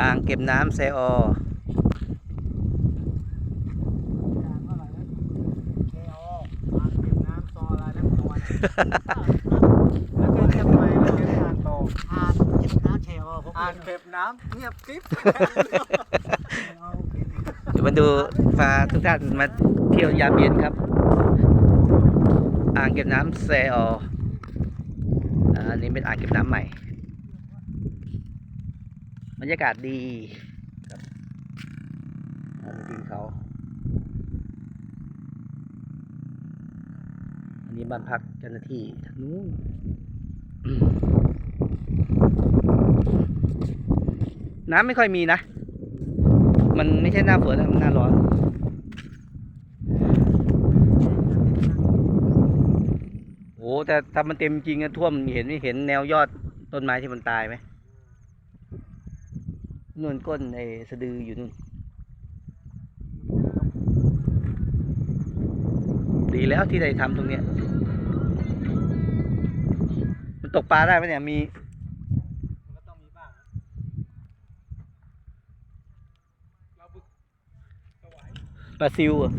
อ่างเก็บน้ำไซอออย่างเท่าไหร่นะเคโออ่างเก็บน้ำซออะไรน้ำนวลแล้วก็ทำไมเราจะได้อ่านต่ออ่านเก็บน้ำเชลผมอ่านเก็บน้ำเงียบกริ๊บเดี๋ยวมาดูพาทุกท่านมาเที่ยวยามเย็นครับ อ่างเก็บน้ำไซอออ่าอันนี้เป็นอ่างเก็บน้ำใหม่ บรรยากาศดีครับอ่าดูที่เขาอันนี้บ้านพักเจ้าหน้าที่ทางนู้นอืมน้ำไม่ค่อยมีนะ มันไม่ใช่หน้าฝนนะมันหน้าร้อนโอ้แต่ถ้ามันเต็มจริงอะท่วมเห็นไม่เห็นแนวยอดต้นไม้ที่มันตายไหม นู่นก้นไอ้สะดืออยู่นู่น ดีแล้วที่ได้ทำตรงเนี้ย มันตกปลาได้ไหมเนี่ยมีมางนะเราบึกสวายปลาซิวอะ